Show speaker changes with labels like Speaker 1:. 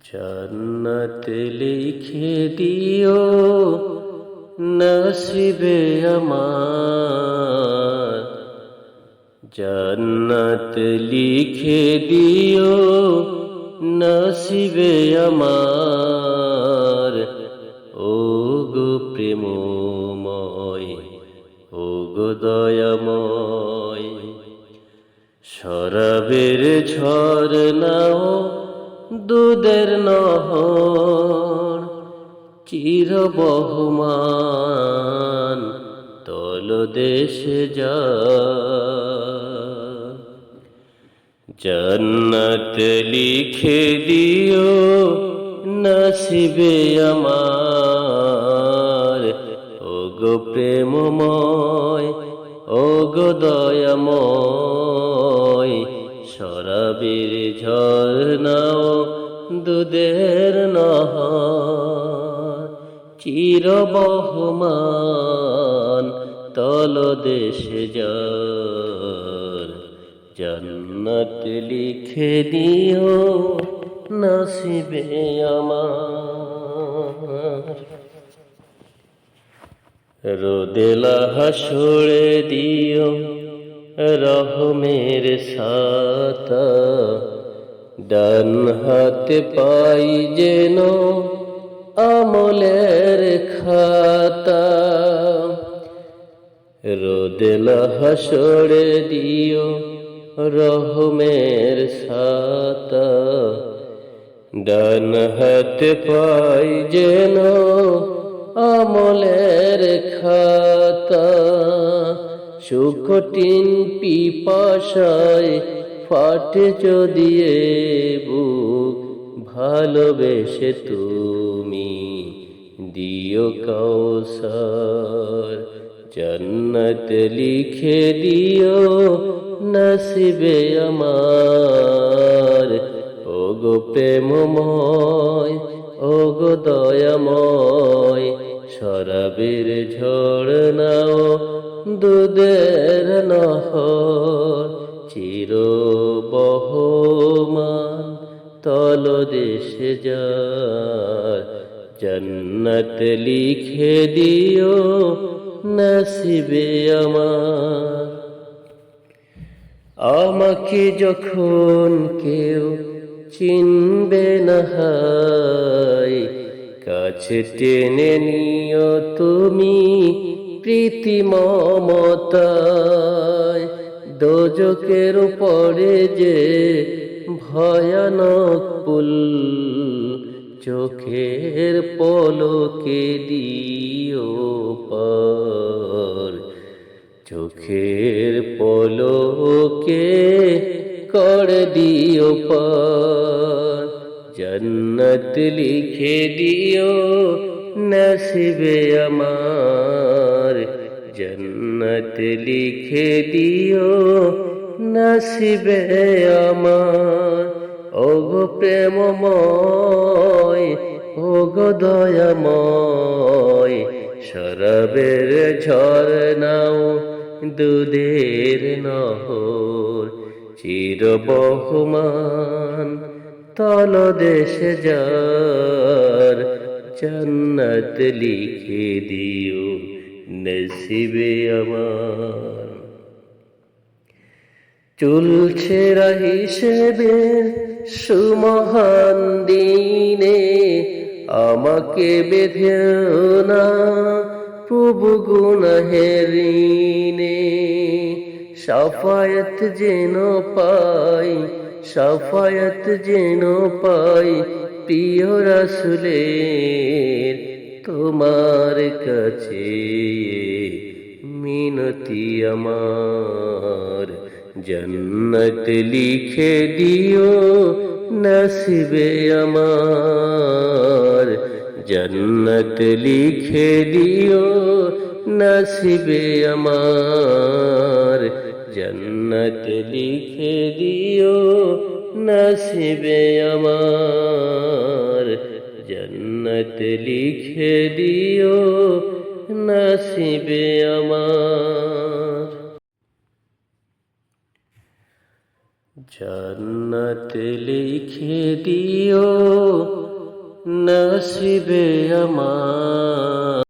Speaker 1: জান্নাত লিখে দিও, নসিবে আমার। জান্নাত লিখে দিও, নসিবে আমার। ও গো প্রেমময় ও গো দয়াময়, শরাবের ঝরনাও দুধের নহর, চির বহুমান তল দেশে যা। জন্নত লিখে দিও নসিবে আমার। ও গো প্রেমময় ও গো দয়াময় শরাবের ঝর্ণাও দুধের নহর। চির বহমান তল দেশে যার জন্নত লিখে দিও নসিবে আমার। রোদেলা হাসড়ে দিও রহমের সাতা। ডান হাতে পাই যেন আমলের খাতা। রোদেলা হাসড়ে দিও রহমের সাতা। ডান হাতে পাই যেন আমলের খাতা। সুকটিন পিপাসায় ফাটে যদি বুক, ভালোবেসে তুমি দিও কৌসর জন্নত লিখে দিও নসিবে আমার। ও গো প্রেমময় গো দয়াময় শরাবের ঝড় নাও, দুধের নহর চির বহমান তল দেশে যার জন্নত লিখে দিও নসিবে আমার। আমাকে যখন কেউ চিনবে না হায় কাছে টেনে নিও তুমি প্রীতি মমতায়। দোজকের পরে যে ভয়ানক পুল চোখের পলকে দিও পার। চোখের পলকে কর দিও পার। জন্নত লিখে দিও, নসিবে আমার। জন্নত লিখে দিও, নসিবে আমার। ও গো প্রেমময় ও গো দয়াময়, শরবের ঝরনাও দুধের নহর চির বহুমান তল দেশে যার জন্নত লিখে দিও নসিবে আমার। চলছে হিসেবে সুমহান দিনে, আমাকে বেঁধেও না প্রভু গুণহেরিনে সাফায়ত যেন পাই সাফায়ত যেন পাই প্রিয় রাসুলের, তোমার কাছে মিনতি আমার। জন্নত লিখে দিও নসিবে আমার। জন্নত লিখে দিও নসিবে আমার। জন্নত লিখে দিও নসিবে আমার। জন্নত লিখে দিও নসিবে আমার। জান্নাত লিখে দিও নসিবে আমার।